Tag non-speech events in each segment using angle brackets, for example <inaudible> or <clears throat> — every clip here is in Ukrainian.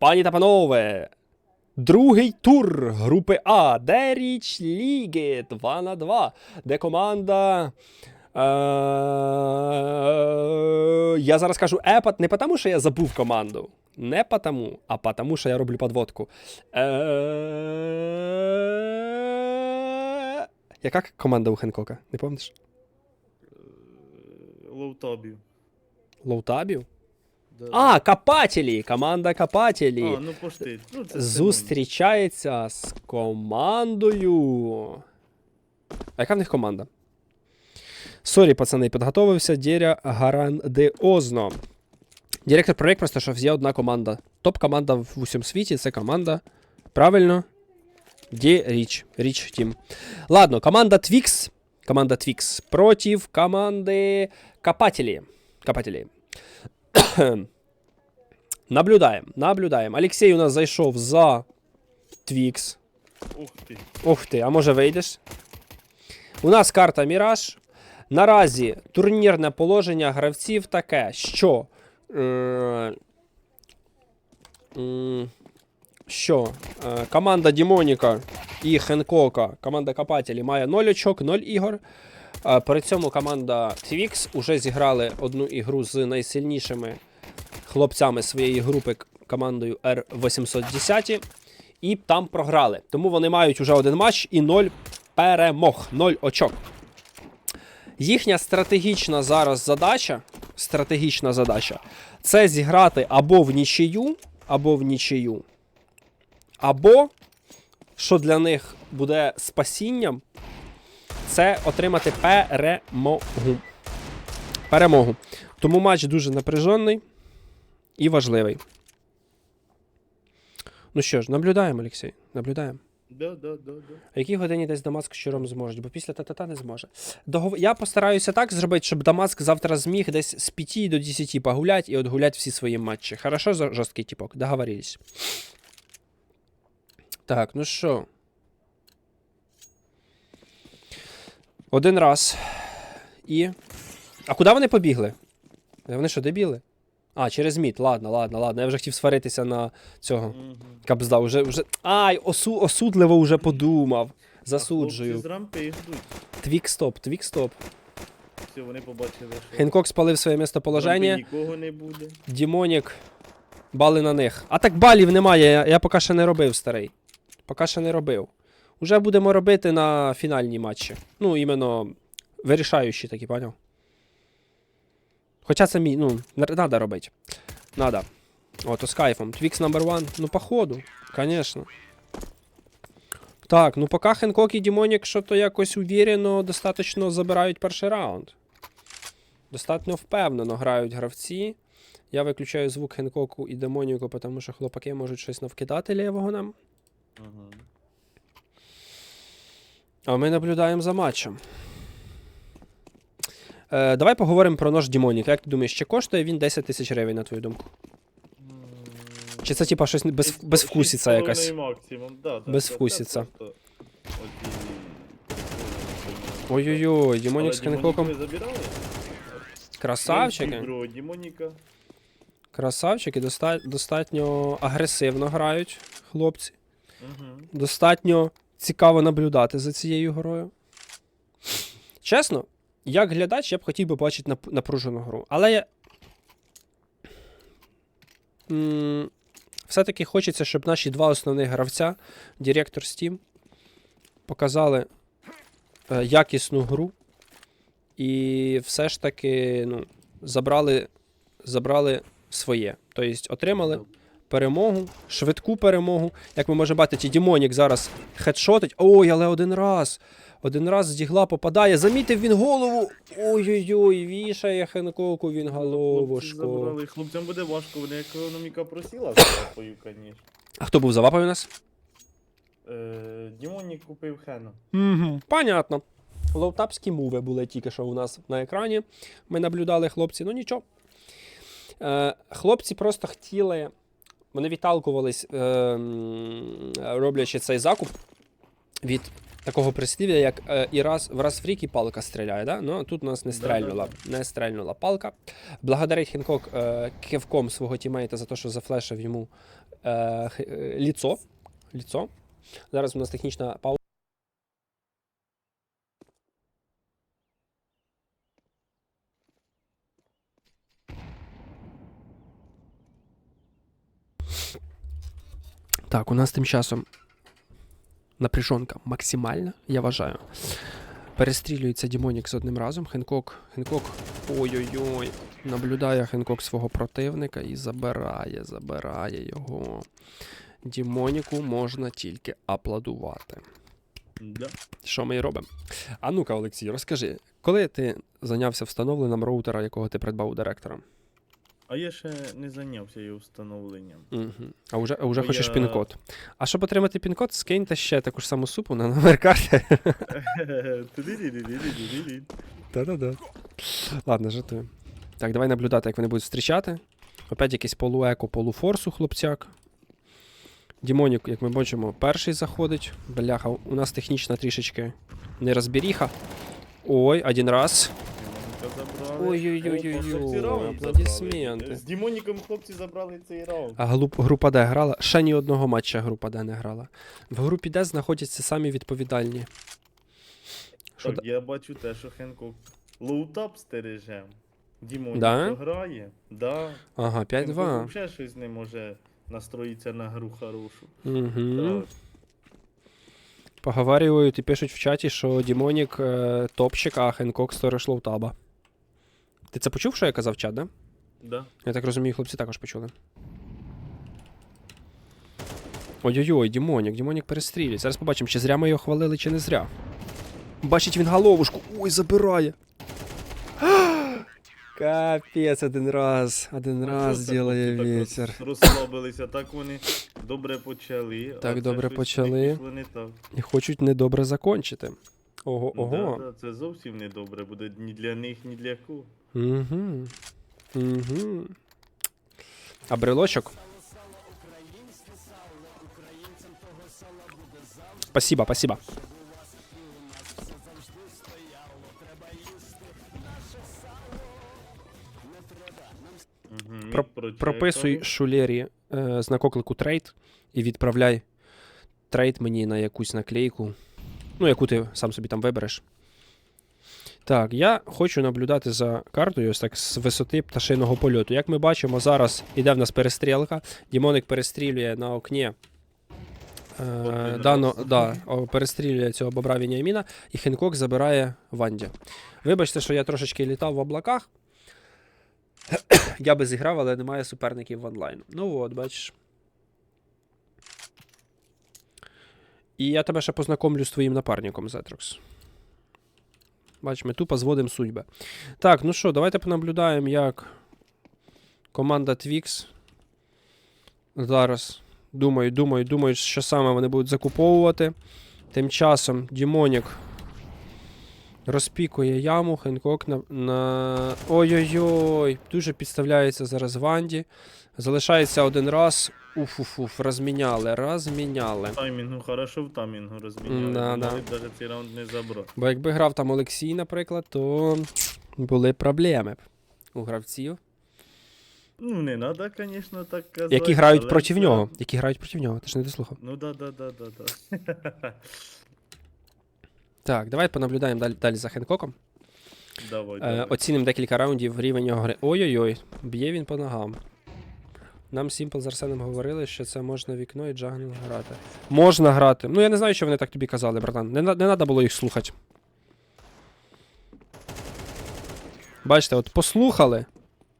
Пані та панове, другий тур групи А, де річ ліги 2 на 2, де команда. Е, я зараз кажу епат не тому, що я забув команду. Не потому, а потому, що я роблю подводку. Е, яка команда у Хенкока? Не пам'ятаєш? Лоутабів. Лоутабів? Да. А, копателі! Команда копателі. А, ну пошти. Ну, це зустрічається з командою. А яка в них команда? Сорі, пацани, підготовився Дєря грандіозно. Директор проєкт просто що є одна команда. Топ-команда в усьому світі це команда. Правильно? Де Річ. Річ Тім. Ладно, команда Twix. Команда Twix против команди Копателі. Копателі. Наблюдаємо, наблюдаємо. Олексій у нас зайшов за Твікс. Ух ти. Ух ти, а може вийдеш? У нас карта Міраж. Наразі турнірне положення гравців таке, що. Е, м, що е, команда Дімоніка і Хенкока, команда Копателі має 0 очок, 0 ігор. Е, при цьому команда Twix уже зіграли одну ігру з найсильнішими хлопцями своєї групи командою R810 і там програли. Тому вони мають уже один матч і 0 перемог, 0 очок. Їхня стратегічна зараз задача, стратегічна задача це зіграти або в нічию, або в нічию, або, що для них буде спасінням, це отримати перемогу. Перемогу. Тому матч дуже напряжений і важливий. Ну що ж, наблюдаємо, Олексій. Наблюдаємо. Да, да, да, да. А якій годині десь Дамаск з щуром зможуть, бо після та-та-та не зможе. Догов... Я постараюся так зробити, щоб Дамаск завтра зміг десь з 5 до 10 погулять і отгулять всі свої матчі. Хорошо, жорсткий типок? Договорились. Так, ну що. Один раз. І. А куди вони побігли? Вони що, дебіли? А, через мід. Ладно, ладно, ладно. Я вже хотів сваритися на цього. Угу. Кабзда, уже, уже. Ай, осу, осудливо вже подумав. Засуджую. з рампи їх ждуть. Твік стоп, твік стоп. Все, вони побачили, що Хенкок спалив своє місцеположення. рампі нікого не буде. Дімонік. Бали на них. А так балів немає, я, я поки ще не робив, старий. Поки ще не робив. Уже будемо робити на фінальні матчі. Ну, іменно вирішаючі такі, поняв? Хоча це мій, ну, треба робити. Надо. О, то з кайфом. Твікс номер one. Ну, походу, звісно. Так, ну поки Хенкок і Дімонік що-то якось увірено, достатньо забирають перший раунд. Достатньо впевнено грають гравці. Я виключаю звук Хенкоку і Демоніку, тому що хлопаки можуть щось навкидати лівого нам. Угу. А ми наблюдаємо за матчем. Е, давай поговоримо про нож Дімоніка. Як ти думаєш, чи коштує він 10 тисяч гривень, на твою думку? Чи це типа щось без, безвкусіця якась? Максимум. Да, да, Безвкусіця. Це просто оті- Ой-ой-ой, Дімонік з Але Хенкоком. ви забирали? Красавчики. Бро, Дімоніка. Красавчики доста- достатньо агресивно грають хлопці. Угу. Достатньо цікаво наблюдати за цією грою. Чесно, як глядач, я б хотів би бачити напружену гру. Але я. Все-таки хочеться, щоб наші два основних гравця, директор Steam, показали е, якісну гру. І все ж таки ну, забрали, забрали своє. Тобто отримали перемогу, швидку перемогу. Як ми можемо бачити, Дімонік зараз хедшотить. Ой, але один раз. Один раз з дігла попадає. Замітив він голову. Ой-ой-ой, вішає Хенкоку він Хлопці головушку. забрали. Хлопцям буде важко, вони економіка просіла з лапою, звісно. А хто був за лапою у нас? Е, Дімонік купив Хену. Угу. Понятно. Лоутапські муви були тільки що у нас на екрані. Ми наблюдали хлопці, ну нічого. Е, хлопці просто хотіли. Вони відталкувались, е, м, роблячи цей закуп від такого прислів'я, як е, і раз, в раз в рік і палка стріляє. Да? Ну, тут у нас не стрельнула, не стрельнула палка. Благодарить Хінкок е, кивком свого тімейта за те, що зафлешив йому е, е, ліцо. ліцо. Зараз у нас технічна пауза. Так, у нас тим часом напряжонка максимальна, я вважаю. Перестрілюється Дімонік з одним разом. Хенкок. Хенкок. Ой-ой-ой. Наблюдає Хенкок свого противника і забирає, забирає його. Дімоніку можна тільки аплодувати. Да. Що ми і робимо? А ну-ка, Олексій, розкажи, коли ти зайнявся встановленням роутера, якого ти придбав у директора? А я ще не зайнявся його встановленням. Угу. А вже, а вже Бо хочеш я- пін-код. А щоб отримати пін-код, скиньте ще таку ж саму супу на номер карти. <laughs> Та-да-да. Ладно, жартую. Так, давай наблюдати, як вони будуть зустрічати. Опять якийсь полуеко, полуфорсу, хлопцяк. Дімонік, як ми бачимо, перший заходить. Бляха, у нас технічна трішечки нерозберіха. Ой, один раз. Дімоніка забрали. Ой-ой-ой-ой-ой, О, хлопці раунд аплодисменти. З Дімоніком хлопці забрали цей раунд. А глуп, група Д грала? Ще ні одного матча група Д не грала. В групі Д знаходяться самі відповідальні. Так, я бачу те, що Хенкок лоутап стереже. Дімонік Да? грає. Да. Ага, 5-2. Хенкок взагалі щось не може настроїтися на гру хорошу. Угу. Так. Поговарюють і пишуть в чаті, що Дімонік е, топчик, а Хенкок сторож лоутаба. Ти це почув, що я казав чат, да? Да. Я так розумію, хлопці також почули. Ой-ой-ой, Дімонік, Дімонік перестрілює. Зараз побачимо, чи зря ми його хвалили, чи не зря. Бачить він головушку. Ой, забирає. <gasps> Капець, один раз. Один раз Що це ділає вітер. Розслабилися, так вони добре почали. Так добре почали. І хочуть недобре закончити. Ого, ого. Да, да, це зовсім не добре буде ні для них, ні для кого. Угу. Угу. А брелочок? Спасибо, спасибо. Про- Прописуй шулері е, знак оклику трейд і відправляй трейд мені на якусь наклейку. Ну, яку ти сам собі там вибереш. Так, я хочу наблюдати за картою ось так з висоти пташиного польоту. Як ми бачимо, зараз іде в нас перестрілка. Дімоник перестрілює на окні. Е, дано, да, перестрілює цього бобра Вініаміна, і Хенкок забирає Ванді. Вибачте, що я трошечки літав в облаках. <coughs> Я би зіграв, але немає суперників в онлайн. Ну от, бачиш. І я тебе ще познакомлю з твоїм напарником, Зетрокс. Бач, ми тупо зводимо судьби. Так, ну що, давайте понаблюдаємо, як команда Twix зараз думаю, думаю, думаю, що саме вони будуть закуповувати. Тим часом Дімонік розпікує яму, Хенкок на. на... Ой-ой-ой! Дуже підставляється зараз Ванді. Залишається один раз. Уф-уф-уф, розміняли, розміняли. Таймінгу, хорошо в таймінгу розміняли. Да, да. Навіть цей раунд не забрав. Бо якби грав там Олексій, наприклад, то були проблеми б у гравців, Ну, не треба, звісно, так казати. які грають але проти це- нього. Які грають проти нього, ти ж не дослухав. Ну да, да, да, да, да. <laughs> Так, давай понаблюдаємо далі, далі за Хенкоком. Давай, Е, давай. оцінимо декілька раундів рівень його гри. Ой-ой-ой, б'є він по ногам. Нам Сімпл з Арсеном говорили, що це можна вікно і джагнел грати. Можна грати. Ну я не знаю, що вони так тобі казали, братан. Не, не треба було їх слухати. Бачите, от послухали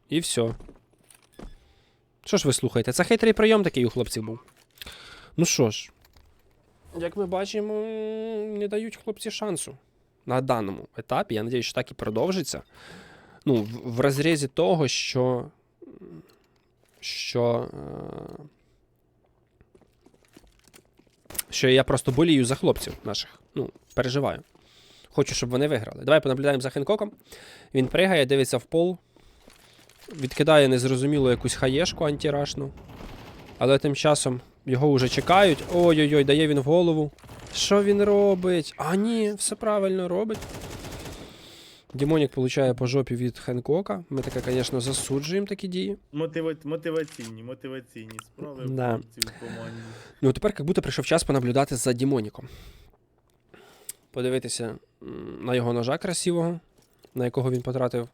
і все. Що ж ви слухаєте? Це хитрий прийом такий у хлопців був. Ну що ж, як ми бачимо, не дають хлопці шансу на даному етапі. Я надіюсь, що так і продовжиться. Ну, в, в розрізі того, що. Що. Е, що я просто болію за хлопців наших. Ну, переживаю. Хочу, щоб вони виграли. Давай понаблюдаємо за Хенкоком. Він пригає, дивиться в пол, відкидає незрозумілу якусь хаєшку антирашну. Але тим часом його вже чекають. Ой-ой-ой, дає він в голову. Що він робить? А ні, все правильно робить. Дімонік получає по жопі від Хенкока. Ми таке, звісно, засуджуємо такі дії. Мотива... Мотиваційні, мотиваційні справи Да. в команді. Ну, тепер як будто прийшов час понаблюдати за Дімоніком. Подивитися на його ножа красивого, на якого він потратив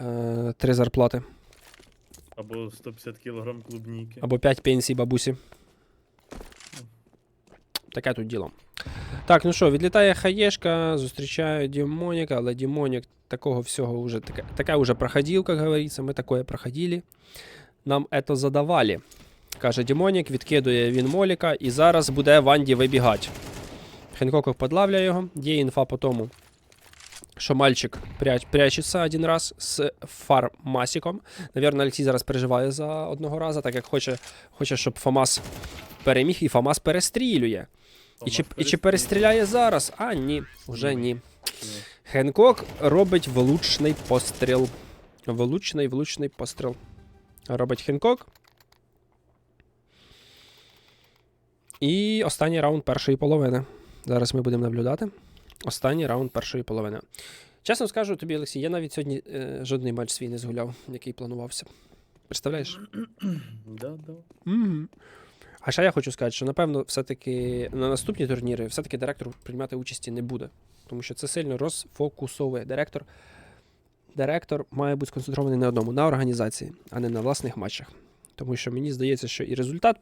е, три зарплати. Або 150 кг клубніки. Або 5 пенсій бабусі. Таке тут діло. Так, ну що, відлітає хаєшка, зустрічаю Дімоніка, але Дімонік такого всього вже таке, така вже проходилка, як говориться, ми такое проходили. Нам ето задавали. Каже Дімонік, відкидує він Моліка і зараз буде Ванді вибігати. Хенкок подлавляє його, є інфа по тому, що мальчик пряч, прячеться один раз з фармасіком. Навірно, Олексій зараз переживає за одного разу, так як хоче, хоче щоб Фомас переміг, і Фомас перестрілює. І чи, і чи перестріляє зараз? А, ні, уже ні. Хенкок робить влучний постріл. Влучний, влучний постріл. Робить Хенкок. І останній раунд першої половини. Зараз ми будемо наблюдати. Останній раунд першої половини. Чесно скажу тобі, Олексій, я навіть сьогодні е, жодний матч свій не згуляв, який планувався. Представляєш? <clears throat> Да, да. Мгм. А ще я хочу сказати, що напевно, все-таки на наступні турніри все-таки директор приймати участі не буде. Тому що це сильно розфокусовує. Директор, директор має бути сконцентрований на одному, на організації, а не на власних матчах. Тому що мені здається, що і результат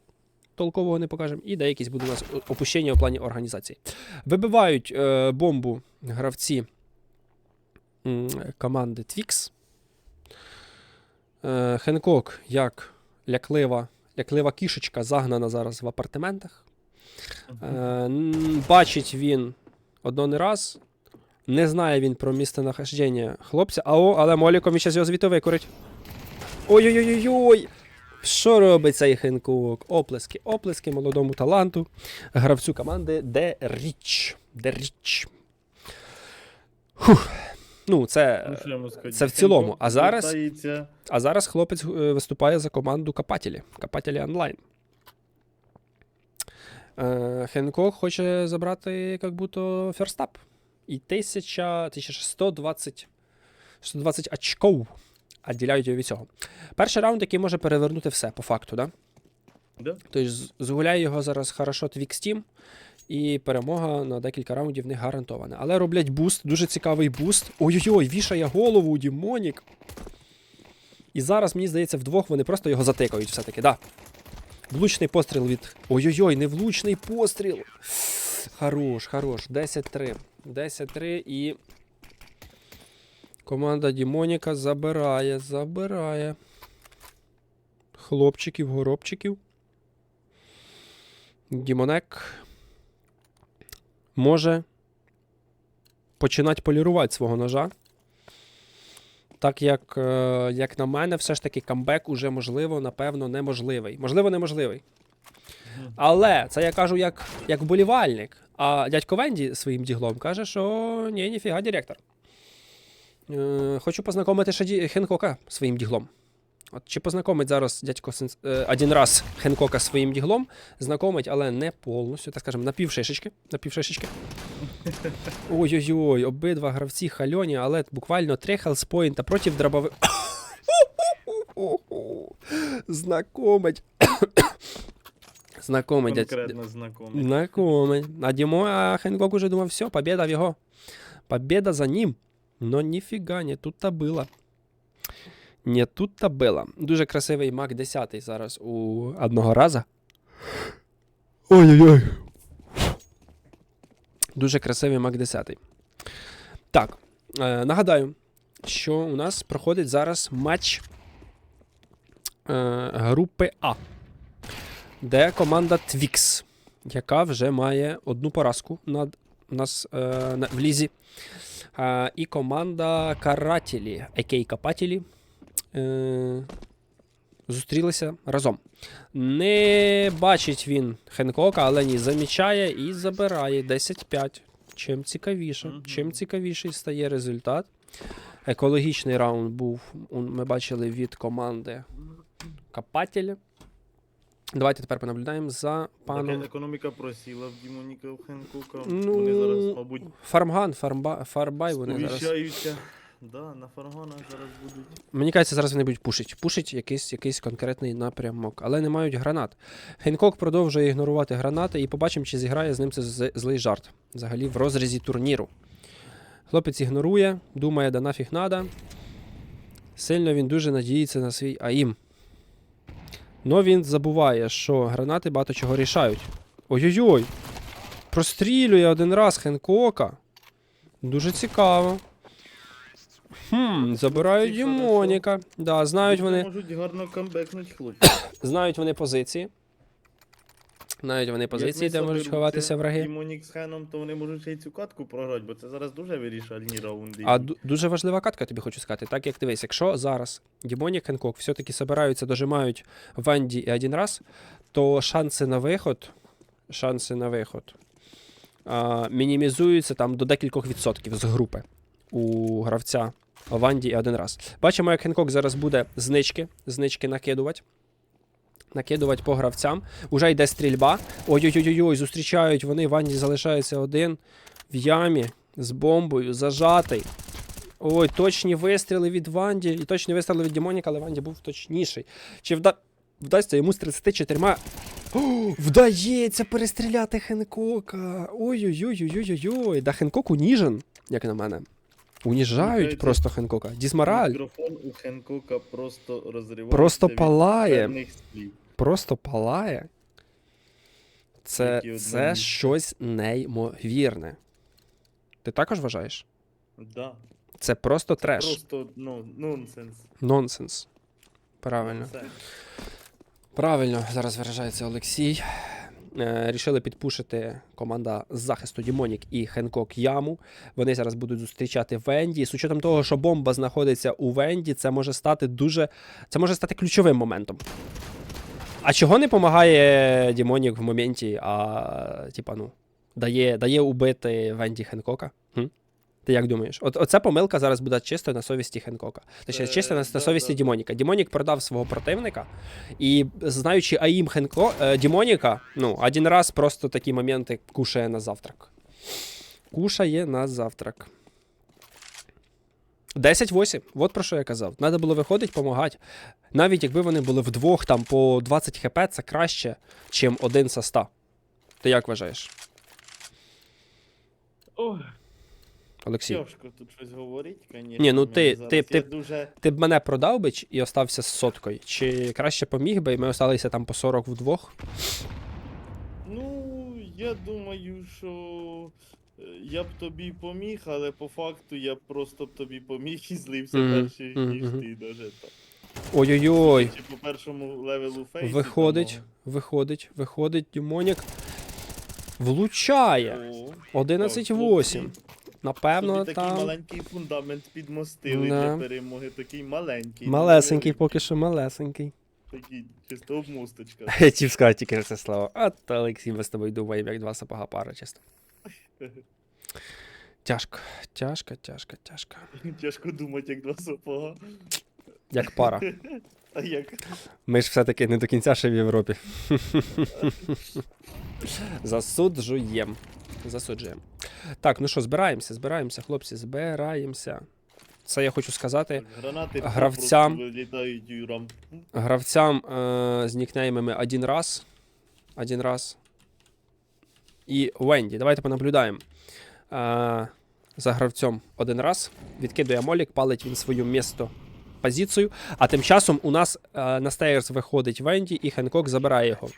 толкового не покажемо, і деякісь буде у нас опущення у плані організації. Вибивають е, бомбу гравці м, команди Twix. Е, Хенкок як ляклива, ляклива кішечка загнана зараз в апартаментах. Е, бачить він одно не раз. Не знає він про місценахождення хлопця, а о, але Моліком він зараз його звідти викорить. Ой-ой-ой-ой! Що робить цей Хенкок? Оплески, оплески молодому таланту, гравцю команди Де Річ. Де Річ. Фух. Ну, це. Ну, сказати? це в цілому. А зараз- А зараз хлопець е, виступає за команду Капателі. Капателі онлайн. Е, Хенкок хоче забрати як будто ферстап. І 1000, 1120 120 очков відділяють його від цього. Перший раунд, який може перевернути все, по факту, да? Да? Тобто згуляє його зараз хорошо Twix Team, і перемога на декілька раундів не гарантована. Але роблять буст, дуже цікавий буст. Ой-ой-ой, вішає голову Дімонік. І зараз, мені здається, вдвох вони просто його затикають все-таки, да. Влучний постріл від. Ой-ой-ой, невлучний постріл. Хорош, хорош. 10-3. 10-3 і. Команда Дімоніка забирає, забирає. Хлопчиків, горобчиків. Дімонек може починати полірувати свого ножа. Так як, е, як на мене, все ж таки камбек уже можливо, напевно, неможливий. Можливо, неможливий. Але це я кажу як, як вболівальник. А дядько Венді своїм діглом каже, що ні, ніфіга, директор. Е, хочу познайомити ще Хенкока своїм діглом. От чи познайомить зараз дядько Сенс- е, один раз Хенкока своїм діглом, знайомить, але не повністю, так скажемо, на півшишечки. На півшишечки. <laughs> Ой-ой-ой, обидва гравці хальоні, але буквально три хелспоінта проти дробови. <coughs> Знакомить. <coughs> Знакомить. дядь- Конкретно. Знакомий. А Дімо, а Хенкок уже думав, все, победа в його. Победа за ним. Но ніфіга, не тут-то було. Не тут-то було. Дуже красивий Мак 10 зараз у одного раза. Ой-ой-ой. Дуже красивий Мак 10. Так, е, нагадаю, що у нас проходить зараз матч е, групи А, де команда Twix, яка вже має одну поразку над нас е, в лізі. Е, і команда Карателі, а.к.а. Копателі, е, зустрілися разом. Не бачить він Хенкока, але ні, замічає і забирає 10-5. Чим цікавіше, Мгм. чим цікавіший стає результат. Екологічний раунд був, ми бачили від команди Копателі. Давайте тепер понаблюдаємо за паном. Так, економіка просіла в Дімоніка в Хенкука. Ну, Вони зараз, мабуть, Фармган, фармба, фарбай вони зараз. Да, на фаргонах зараз будуть. Мені кажеться, зараз вони будуть пушить. Пушить якийсь, якийсь конкретний напрямок, але не мають гранат. Хенкок продовжує ігнорувати гранати і побачимо, чи зіграє з ним це злий жарт. Взагалі в розрізі турніру. Хлопець ігнорує, думає, да нафіг надо. Сильно він дуже надіється на свій АІМ. Но він забуває, що гранати багато чого рішають. Ой-ой-ой! Прострілює один раз Хенкока. Дуже цікаво. Хм, забирають Ці, що, Дімоніка. Да, знають Вони можуть гарно камбекнуть хлопці. <coughs> знають вони позиції. Знають вони позиції, де можуть ховатися враги. Дімонік з Хеном, то вони можуть ще й цю катку програти, бо це зараз дуже вирішальні раунди. А ду- дуже важлива катка, тобі хочу сказати. Так як дивись, якщо зараз Дімонік Хенкок все-таки собираються, дожимають Венді і один раз, то шанси на виход, шанси на виход а, мінімізуються там до декількох відсотків з групи у гравця Ванді один раз. Бачимо, як Хенкок зараз буде знички, знички накидувати. Накидувати по гравцям. Уже йде стрільба. Ой-ой-ой, зустрічають вони. Ванді залишається один в ямі з бомбою, зажатий. Ой, точні вистріли від Ванді і точні вистріли від Дімоніка, але Ванді був точніший. Чи вда... вдасться йому з 34. О, вдається перестріляти Хенкока. Ой-ой-ой-ой-ой-ой. Да Хенкок уніжен, як на мене. Уніжають просто Хенкока. Дізмораль. Мікрофон у Хенкока просто розривається. Просто палає. Просто палає. Це, це щось неймовірне. Ти також вважаєш? Да. Це просто треш. Просто ну, нонсенс. Нонсенс. Правильно. Все. Правильно, зараз виражається Олексій. Е, рішили підпушити команда з захисту Дімонік і Хенкок Яму. Вони зараз будуть зустрічати Венді. З учетом того, що бомба знаходиться у Венді, це може стати дуже. Це може стати ключовим моментом. А чого не допомагає Дімонік в моменті, а типа, ну, дає, дає убити Венді Хенкока? Ти як думаєш? От, оця помилка зараз буде чисто на совісті Хенкока. Точніше, Це- чисто на, на совісті. Дімоніка. Дімонік продав свого противника, і знаючи Аїм Хенко, е, Дімоніка, ну, один раз просто такі моменти кушає на завтрак. Кушає на завтрак. 10-8. От про що я казав. Треба було виходити, допомагати. Навіть якби вони були вдвох там по 20 хп, це краще, чим один со 100. Ти як вважаєш, Ой, Олексій? тяжко тут щось говорить, звісно. Ні, ну ти- ти- ти- дуже... Ти б мене продав би і остався з соткою? Чи краще поміг би, і ми осталися там по 40 вдвох? Ну, я думаю, що е, я б тобі поміг, але по факту я б просто б тобі поміг і злився Мгм, перший, мгм, ніж мгм. ти даже так. Ой-ой-ой. По першому левелу фейсу. Виходить, виходить, виходить, Дімонік. Влучає. 11-8. Напевно, Собі такий там. маленький фундамент підмостили Да. для перемоги, такий маленький. Малесенький, поки що малесенький. Такий, чисто обмосточка. <laughs> Хотів сказати тільки це слово. То Олексій, ми з тобою думаємо, як два сапога пара, чесно. <laughs> Тяжко, тяжко, тяжко, тяжко. Тяжко думати, як два сапога. Як пара. <laughs> А як? Ми ж все-таки не до кінця ще в Європі. Засуджуєм. Засуджуємо. Так, ну що, збираємося, збираємося, хлопці, збираємося. Це я хочу сказати Гранати Гравцям. вилітають гравцям е, з нікнеймами один раз. Один раз. І Венді. Давайте понаблюдаємо. Е, за гравцем один раз. Відкидує молік, палить він свою місто позицію. А тим часом у нас е, на стейрс виходить Венді, і Хенкок забирає його.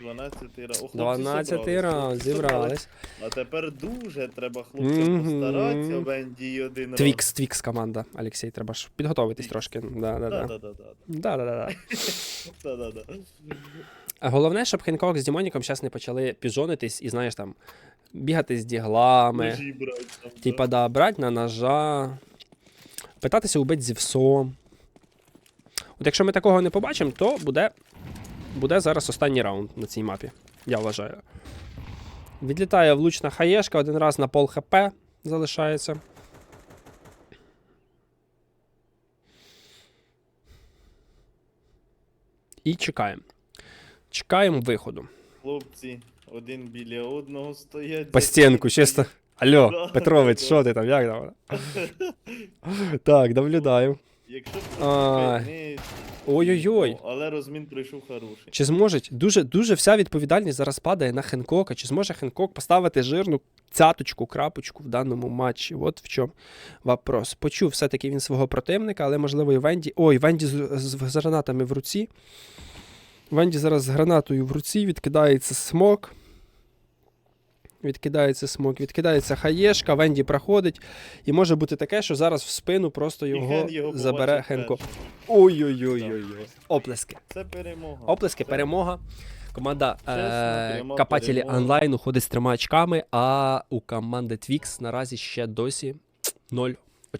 12. О, 12 собрались, раз зібрались. А тепер дуже треба хлопцям постаратися, Венді один. Твікс, Твікс команда. Олексій, треба ж підготовитись трошки. Да-да-да. <laughs> Головне, щоб Хенкок з Дімоніком зараз не почали піжонитись і, знаєш, там, бігати з діглами. Типа, да, брать на ножа, питатися убити зівсом. От якщо ми такого не побачимо, то буде, буде зараз останній раунд на цій мапі, я вважаю. Відлітає влучна хаєшка, один раз на пол хп залишається. І чекаємо. Чекаємо виходу. Хлопці один біля одного стоять. По стінку, чисто, Алло, Петрович, що ти там? Як там? <laughs> Так. Якщо А, не... Ой-ой-ой. Ну, але розмін пройшов хороший. Чи зможуть? Дуже, дуже вся відповідальність зараз падає на Хенкока. Чи зможе Хенкок поставити жирну цяточку, крапочку в даному матчі? От в чому вопрос. Почув все-таки він свого противника, але можливо і Венді. Ой, Венді з, з, з гранатами в руці. Венді зараз з гранатою в руці, відкидається смок. Відкидається смок, відкидається хаєшка, Венді проходить. І може бути таке, що зараз в спину просто його, Хен його забере Хенко. Ой-ой-ой-ой. Оплески. Це перемога. Оплески, Це- перемога. Команда е, Капателі перемога. онлайн уходить з трьома очками, а у команди Twix наразі ще досі 0